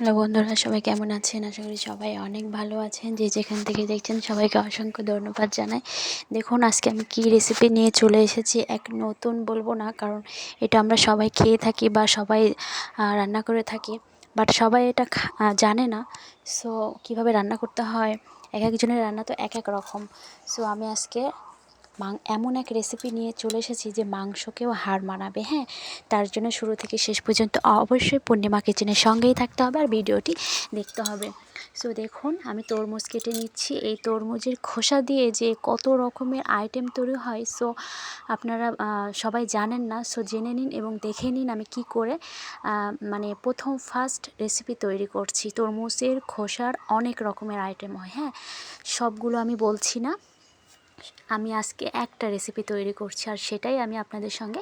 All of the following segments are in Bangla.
হ্যালো বন্ধুরা, সবাই কেমন আছেন? আশা করি সবাই অনেক ভালো আছেন। যে যেখান থেকে দেখছেন, সবাইকে অসংখ্য ধন্যবাদ জানাই। দেখুন, আজকে আমি কী রেসিপি নিয়ে চলে এসেছি, এক নতুন বলব না, কারণ এটা আমরা সবাই খেয়ে থাকি বা সবাই রান্না করে থাকি বাট সবাই এটা জানে না। সো কীভাবে রান্না করতে হয়, এক একজনের রান্না তো এক এক রকম। সো আমি আজকে এমন এক রেসিপি নিয়ে চলে এসেছি যে মাংসকেও হার মানাবে হ্যাঁ? তার জন্য শুরু থেকে শেষ পর্যন্ত অবশ্যই পূর্ণিমা কিচেনের সঙ্গেই থাকতে হবে আর ভিডিওটি দেখতে হবে। সো দেখুন, আমি তরমুজ কেটে নিচ্ছি। এই তরমুজের খোসা দিয়ে যে কত রকমের আইটেম তৈরি হয় সো আপনারা সবাই জানেন না। সো জেনে নিন এবং দেখে নিন আমি কি করে মানে প্রথম ফার্স্ট রেসিপি তৈরি করছি। তরমুজের খোসার অনেক রকমের আইটেম হয় হ্যাঁ? সবগুলো আমি বলছি না। আমি আজকে একটা রেসিপি তৈরি করছি আর সেটাই আমি আপনাদের সঙ্গে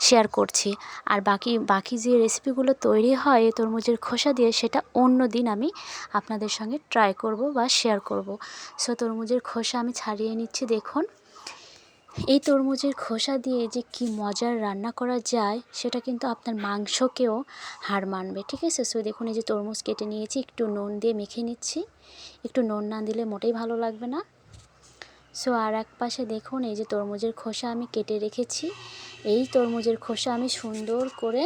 শেয়ার করছি। আর বাকি বাকি যে রেসিপিগুলো তৈরি হয় তরমুজের খোসা দিয়ে সেটা অন্য দিন আমি আপনাদের সঙ্গে ট্রাই করব বা শেয়ার করব। সো তরমুজের খোসা আমি ছাড়িয়ে নিচ্ছি, দেখুন। এই তরমুজের খোসা দিয়ে যে কি মজার রান্না করা যায়, সেটা কিন্তু আপনার মাংসকেও হার মানবে, ঠিক আছে? সো দেখুন এই যে তরমুজ কেটে নিয়েছি, একটু নুন দিয়ে মেখে নিচ্ছি। একটু নুন না দিলে মোটেই ভালো লাগবে না। সো আর এক পাশে দেখুন, এই যে তরমুজের খোসা আমি কেটে রেখেছি। এই তরমুজের খোসা আমি সুন্দর করে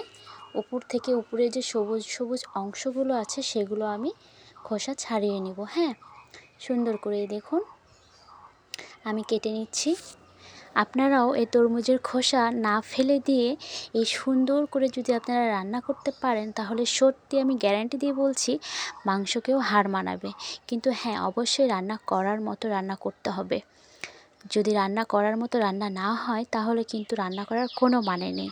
উপর থেকে উপরে যে সবুজ সবুজ অংশগুলো আছে, সেগুলো আমি খোসা ছাড়িয়ে নেব হ্যাঁ? সুন্দর করে দেখুন, আমি কেটে নিচ্ছি। আপনারাও এই তরমুজের খোসা না ফেলে দিয়ে এই সুন্দর করে যদি আপনারা রান্না করতে পারেন, তাহলে সত্যি আমি গ্যারান্টি দিয়ে বলছি, মাংসকেও হার মানাবে। কিন্তু হ্যাঁ অবশ্যই রান্না করার মতো রান্না করতে হবে। যদি রান্না করার মতো রান্না না হয়, তাহলে কিন্তু রান্না করার কোনো মানে নেই।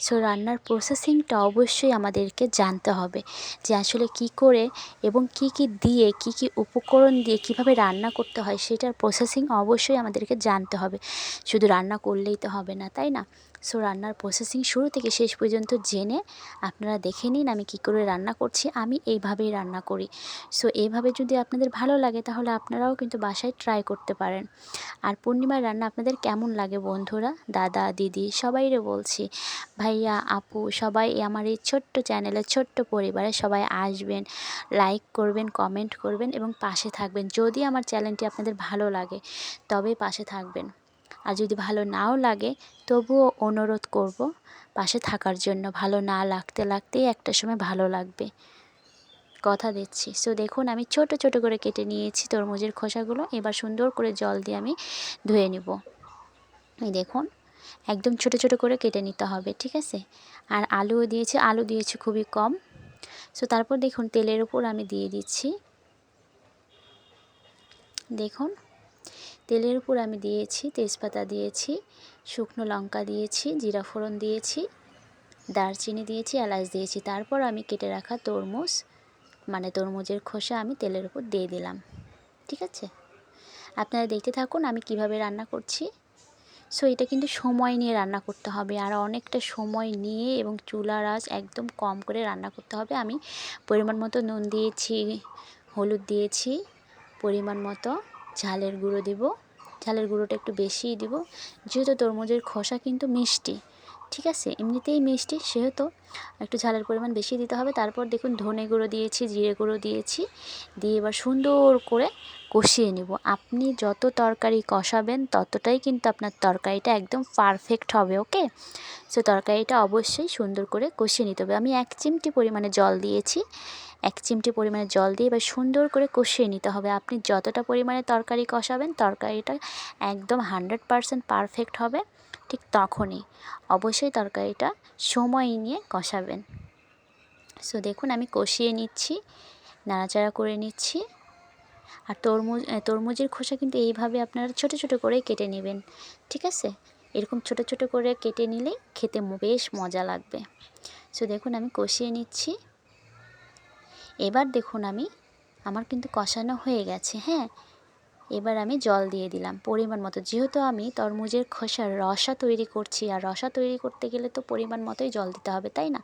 সো রান্নার প্রসেসিংটা অবশ্যই আমাদেরকে জানতে হবে যে আসলে কি করে এবং কি কি দিয়ে, কি কি উপকরণ দিয়ে কীভাবে রান্না করতে হয়, সেটার প্রসেসিং অবশ্যই আমাদেরকে জানতে হবে। শুধু রান্না করলেই তো হবে না, তাই না? সো রান্নার প্রসেসিং শুরু থেকে শেষ পর্যন্ত জেনে আপনারা দেখে নিন আমি কি করে রান্না করছি, আমি এইভাবেই রান্না করি। সো এইভাবে যদি আপনাদের ভালো লাগে তাহলে আপনারাও কিন্তু বাসায় ট্রাই করতে পারেন। আর পূর্ণিমার রান্না আপনাদের কেমন লাগে বন্ধুরা? দাদা, দিদি, সবাইরে বলছি। ভাইয়া, আপু, সবাই আমার এই ছোট্ট চ্যানেলে, ছোট্ট পরিবারে সবাই আসবেন লাইক করবেন কমেন্ট করবেন এবং পাশে থাকবেন। যদি আমার চ্যানেলটি আপনাদের ভালো লাগে, তবেই পাশে থাকবেন। আর যদি ভালো নাও লাগে, তবুও অনুরোধ করব পাশে থাকার জন্য ভালো না লাগতে লাগতেই একটা সময় ভালো লাগবে। কথা দিচ্ছি। সো দেখুন, আমি ছোট ছোট করে কেটে নিয়েছি তরমুজের খোসাগুলো। এবার সুন্দর করে জল দিয়ে আমি ধুয়ে নিব। এই দেখুন, একদম ছোট ছোট করে কেটে নিতে হবে, ঠিক আছে? আর আলুও দিয়েছি, আলু দিয়েছি খুবই কম। সো তারপর দেখুন, তেলের উপর আমি দিয়ে দিচ্ছি। দেখুন তেলের উপর আমি দিয়েছি তেজপাতা দিয়েছি, শুকনো লঙ্কা দিয়েছি, জিরা ফোড়ন দিয়েছি, দারচিনি দিয়েছি, এলাচ দিয়েছি। তারপর আমি কেটে রাখা তরমুজ মানে তরমুজের খোসা আমি তেলের উপর দিয়ে দিলাম। ঠিক আছে? আপনারা দেখতে থাকুন আমি কীভাবে রান্না করছি। সো এটা কিন্তু সময় নিয়ে রান্না করতে হবে আর অনেকটা সময় নিয়ে এবং চুলার আঁচ একদম কম করে রান্না করতে হবে। আমি পরিমাণ মতো নুন দিয়েছি, হলুদ দিয়েছি, পরিমাণ মতো ঝালের গুঁড়ো দেব। ঝালের গুঁড়োটা একটু বেশিই দিব। যেহেতু তরমুজের খোসা কিন্তু মিষ্টি, ঠিক আছে? এমনিতেই মিষ্টি, সেহেতু একটু ঝালের পরিমাণ বেশি দিতে হবে। তারপর দেখুন, ধনে গুঁড়ো দিয়েছি, জিরে গুঁড়ো দিয়েছি। দিয়ে এবার সুন্দর করে কষিয়ে নেব। আপনি যত তরকারি কষাবেন, ততটাই কিন্তু আপনার তরকারিটা একদম পারফেক্ট হবে, ওকে? সো তরকারিটা অবশ্যই সুন্দর করে কষিয়ে নিতে হবে। আমি এক চিমটি পরিমাণে জল দিয়েছি। এক চিমটি পরিমাণে জল দিয়ে এবার সুন্দর করে কষিয়ে নিতে হবে। আপনি যতটা পরিমাণে তরকারি কষাবেন, তরকারিটা একদম হান্ড্রেড পারসেন্ট পারফেক্ট হবে ঠিক তখনই। অবশ্যই তরকারিটা সময় নিয়ে কষাবেন। সো দেখুন আমি কষিয়ে নিচ্ছি, নাড়াচাড়া করে নিচ্ছি। আর তরমুজ তরমুজের খোসা কিন্তু এইভাবে আপনারা ছোট ছোট করে কেটে নেবেন, ঠিক আছে? এরকম ছোট ছোট করে কেটে নিলেই খেতে বেশ মজা লাগবে। সো দেখুন আমি কষিয়ে নিচ্ছি। এবার দেখুন আমি, আমার কিন্তু কষানো হয়ে গেছে হ্যাঁ? এবার আমি জল দিয়ে দিলাম পরিমাণ মতো। যেহেতু আমি তরমুজের খোসার রসা তৈরি করছি, আর রসা তৈরি করতে গেলে তো পরিমাণ মতোই জল দিতে হবে, তাই না?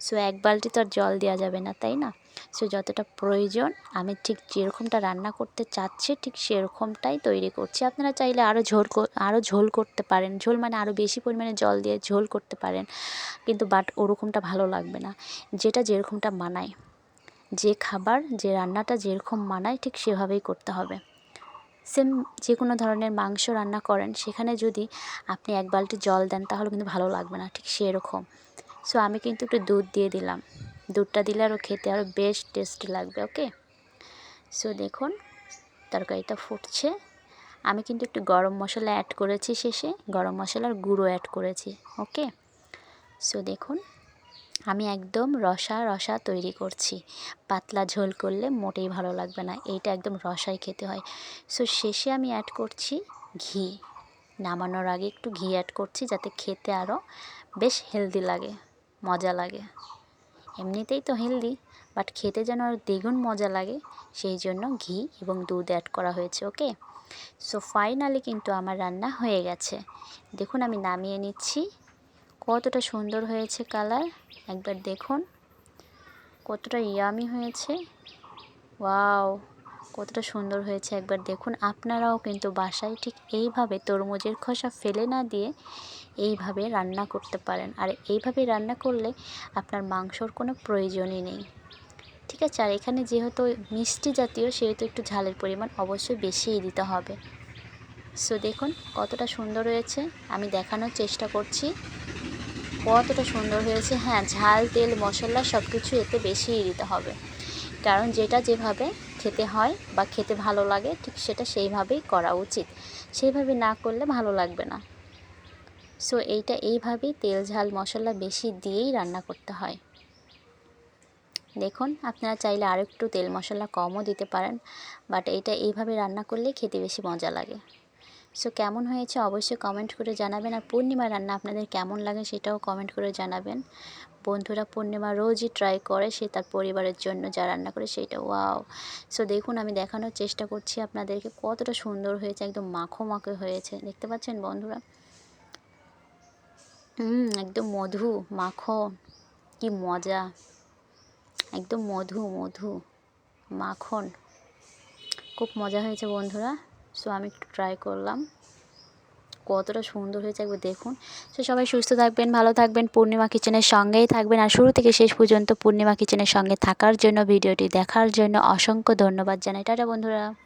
সো এক বালতি তো আর জল দেওয়া যাবে না, তাই না? সো যতটা প্রয়োজন, আমি ঠিক যেরকমটা রান্না করতে চাচ্ছি, ঠিক সেরকমটাই তৈরি করছি। আপনারা চাইলে আরও ঝোল আরও ঝোল করতে পারেন। ঝোল মানে আরও বেশি পরিমাণে জল দিয়ে ঝোল করতে পারেন। কিন্তু বাট ওরকমটা ভালো লাগবে না। যেটা যেরকমটা মানায়। যে খাবার, যে রান্নাটা যেরকম মানায় ঠিক সেভাবেই করতে হবে। সেম যে কোনো ধরনের মাংস রান্না করেন, সেখানে যদি আপনি এক বালতি জল দেন তাহলে কিন্তু ভালো লাগবে না, ঠিক সেরকম। সো আমি কিন্তু একটু দুধ দিয়ে দিলাম। দুধটা দিলে আরও খেতে আরও বেশ টেস্টি লাগবে ওকে সো দেখুন, তরকারিটা ফুটছে। আমি কিন্তু একটু গরম মশলা অ্যাড করেছি শেষে। গরম মশলার গুঁড়ো অ্যাড করেছি ওকে সো দেখুন আমি একদম রসা রসা তৈরি করছি। পাতলা ঝোল করলে মোটেই ভালো লাগবে না। এইটা একদম রসাই খেতে হয়। সো শেষে আমি অ্যাড করছি ঘি। নামানোর আগে একটু ঘি অ্যাড করছি যাতে খেতে আরও বেশ হেলদি লাগে, মজা লাগে। এমনিতেই তো হেলদি বাট খেতে যেন আর দ্বিগুণ মজা লাগে, সেই জন্য ঘি এবং দুধ অ্যাড করা হয়েছে ওকে সো ফাইনালি কিন্তু আমার রান্না হয়ে গেছে। দেখুন আমি নামিয়ে নিচ্ছি। কতটা সুন্দর হয়েছে কালার? একবার দেখুন। কতটা ইয়ামি হয়েছে। ওয়াও, কতটা সুন্দর হয়েছে। একবার দেখুন। আপনারাও কিন্তু বাসায় ঠিক এইভাবে তরমুজের খোসা ফেলে না দিয়ে এইভাবে রান্না করতে পারেন। আর এইভাবে রান্না করলে আপনার মাংসর কোনো প্রয়োজনই নেই। ঠিক আছে? আর এখানে যেহেতু মিষ্টি জাতীয়, সেহেতু একটু ঝালের পরিমাণ অবশ্যই বেশিই দিতে হবে। সো দেখুন কতটা সুন্দর হয়েছে। আমি দেখানোর চেষ্টা করছি। কতটা সুন্দর হয়েছে। হ্যাঁ ঝাল, তেল, মশলা সব কিছু এতে বেশিই দিতে হবে। কারণ যেটা যেভাবে খেতে হয় বা খেতে ভালো লাগে, ঠিক সেটা সেইভাবেই করা উচিত। সেইভাবে না করলে ভালো লাগবে না। সো এইটা এইভাবেই তেল, ঝাল, মশলা বেশি দিয়েই রান্না করতে হয়। দেখুন, আপনারা চাইলে আরেকটু তেল, মশলা কমও দিতে পারেন, বাট এইটা এইভাবে রান্না করলে খেতে বেশি মজা লাগে। সো কেমন হয়েছে? অবশ্যই কমেন্ট করে জানাবেন। আর পূর্ণিমা রান্না আপনাদের কেমন লাগে সেটাও কমেন্ট করে জানাবেন। বন্ধুরা পূর্ণিমা রোজই ট্রাই করে, সে তার পরিবারের জন্য যা রান্না করে সেটা। ওয়াও সো দেখুন, আমি দেখানোর চেষ্টা করছি আপনাদেরকে কতটা সুন্দর হয়েছে, একদম মাখো মাখো হয়েছে। দেখতে পাচ্ছেন বন্ধুরা? হুম একদম মধু, মাখো, কি মজা! একদম মধু মধু, মাখন। খুব মজা হয়েছে বন্ধুরা। সো আমি একটু ট্রাই করলাম। কতটা সুন্দর হয়েছে, একবার দেখুন। সো সবাই সুস্থ থাকবেন, ভালো থাকবেন, পূর্ণিমা কিচেনের সঙ্গেই থাকবেন। আর শুরু থেকে শেষ পর্যন্ত পূর্ণিমা কিচেনের সঙ্গে থাকার জন্য, ভিডিওটি দেখার জন্য অসংখ্য ধন্যবাদ জানাই। টাটা বন্ধুরা।